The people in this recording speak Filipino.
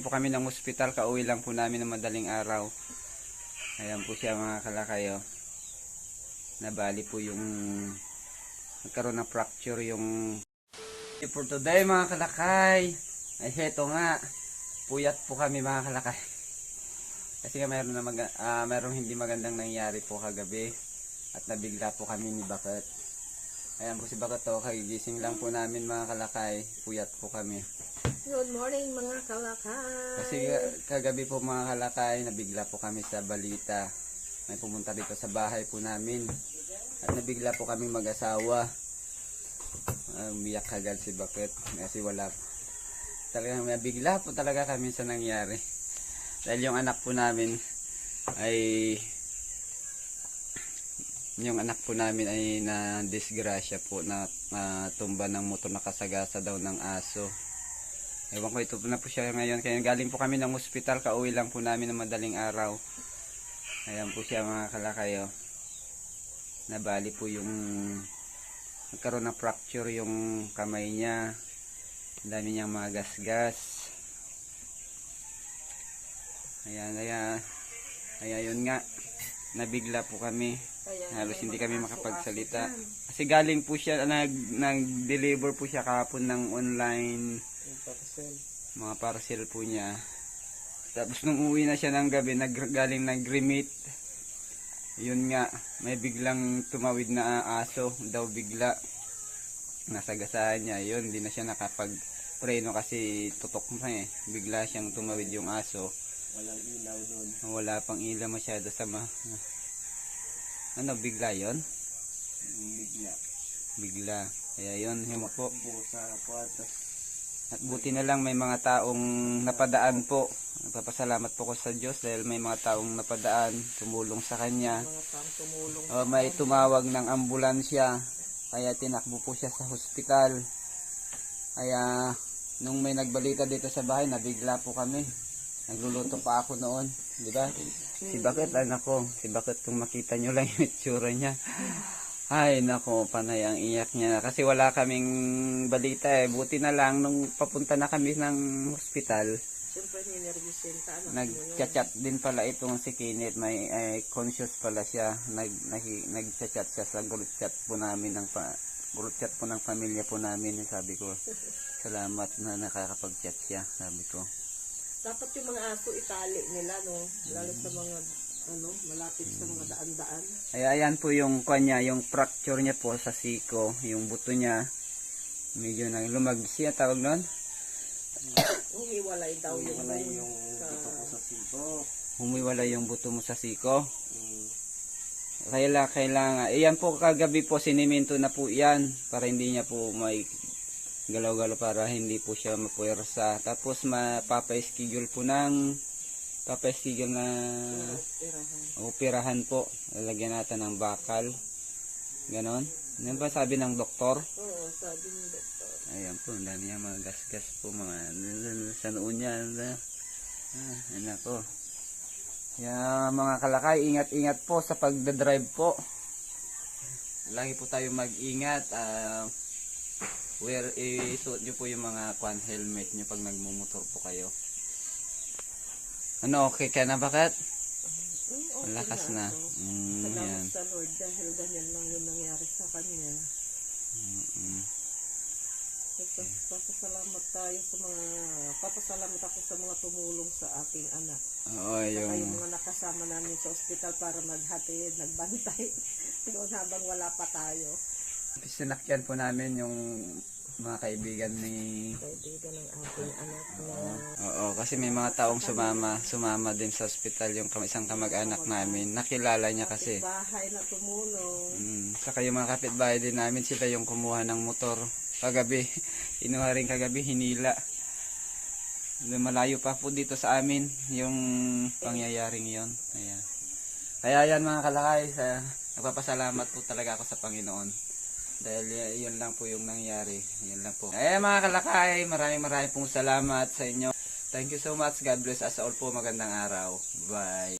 po kami ng ospital, kauwi lang po namin ng madaling araw. Ayan po siya mga kalakayo. Nabali po yung nagkaroon ng fracture yung for today mga kalakay. Ay heto nga. Puyat po kami mga kalakay. Kasi nga mayroon na mag ah, mayroong hindi magandang nangyari po kagabi at nabigla po kami ni Bakit. Ayan po si Bakit to, kagigising lang po namin mga kalakay. Puyat po kami. Good morning mga kalakay. Kasi ka- kagabi po mga kalakay, nabigla po kami sa balita. May pumunta dito sa bahay po namin. At nabigla po kami mag-asawa. Uh, umiyak agad si Bakit kasi wala talagang nabigla po talaga kami sa nangyari. Dahil yung anak po namin ay yung anak po namin ay na disgrasya po na na tumba ng motor nakasagasa daw ng aso. Ewan ko ito na po siya ngayon. Kaya galing po kami ng ospital. Kauwi lang po namin ng madaling araw. Ayan po siya mga kalakayo. Nabali po yung nagkaroon ng fracture yung kamay niya. Ang dami niyang mga gasgas. Ayan, ayan. Ayan, yun nga. Nabigla po kami. Halos hindi kami makapagsalita. Kasi galing po siya, nag, nag-deliver po siya kahapon ng online mga parcel po niya. Tapos nung uwi na siya ng gabi, nag, galing nag-remit. Yun nga, may biglang tumawid na aso daw bigla. Nasagasaan niya, yun, hindi na siya nakapag-preno kasi tutok na eh. Bigla siyang tumawid yung aso. Walang ilaw doon. Wala pang ilaw masyado sa ma... Ano, bigla yon Bigla. Bigla. Kaya yun, yun po. Buo sa kwartas. At buti na lang may mga taong napadaan po. Nagpapasalamat po ko sa Diyos dahil may mga taong napadaan, tumulong sa kanya. Mga taong tumulong. O, may tumawag ng ambulansya. Kaya tinakbo po siya sa hospital. Kaya nung may nagbalita dito sa bahay, nabigla po kami. Nagluluto pa ako noon. Di ba? Si Bakit, anak ko. Si Bakit kung makita nyo lang yung itsura niya. Ay, nako, panay ang iyak niya. Kasi wala kaming balita eh. Buti na lang nung papunta na kami ng hospital, Siyempre, ninervisin ka. Anak mo yun. nag-chat din pala itong si Kenneth. May eh, conscious pala siya. Nag, nag, nag-chat siya sa group chat po namin ng pa, group chat po ng pamilya po namin. Sabi ko, salamat na nakakapag-chat siya. Sabi ko. Dapat yung mga aso itali nila, no? Lalo sa mga, ano, malapit sa mga daan-daan. Ay, ayan po yung kanya, yung fracture niya po sa siko, yung buto niya. Medyo nang lumag siya tawag nun. Humiwalay daw yung, yung sa, buto ko sa siko. Humiwala yung buto mo sa siko. Mm. Kaya kailangan, iyan po kagabi po siniminto na po yan para hindi niya po may galaw-galaw para hindi po siya mapuwersa. Tapos mapapa-schedule po ng papa-schedule na operahan po. Lalagyan natin ng bakal. Ganon. Yan ba sabi ng doktor? Oo, sabi ni doktor. Ayan po, ang dami niya mga gas-gas po mga sa noon niya. Ah, ayan ako. Kaya mga kalakay, ingat-ingat po sa pagdadrive po. Lagi po tayo mag-ingat. ah wear, isuot nyo po yung mga kwan helmet nyo pag nagmumotor po kayo. Ano, okay ka na bakit? Mm, okay Malakas na. no? Mm, Salamat yan. sa Lord dahil ganyan lang yung nangyari sa kanya. Mm. Ito, papasalamat tayo sa mga, papasalamat ako sa mga tumulong sa aking anak. Oo, Saka yung yung... mga nakasama namin sa ospital para maghatid, nagbantay. Doon habang wala pa tayo. Sinakyan po namin yung mga kaibigan ni Kaibigan ng aking anak na Oo, kasi may mga taong sumama, sumama din sa ospital yung isang kamag-anak namin. Nakilala niya kasi. bahay na tumulong. Mm, saka yung mga kapitbahay din namin, sila yung kumuha ng motor kagabi. Inuha rin kagabi, hinila. Malayo pa po dito sa amin yung pangyayaring yon. Ayan. Kaya yan mga kalakay, sa, nagpapasalamat po talaga ako sa Panginoon. Dahil y- yun lang po yung nangyari. Yun lang po. Eh mga kalakay, maraming maraming pong salamat sa inyo. Thank you so much. God bless us all po. Magandang araw. Bye.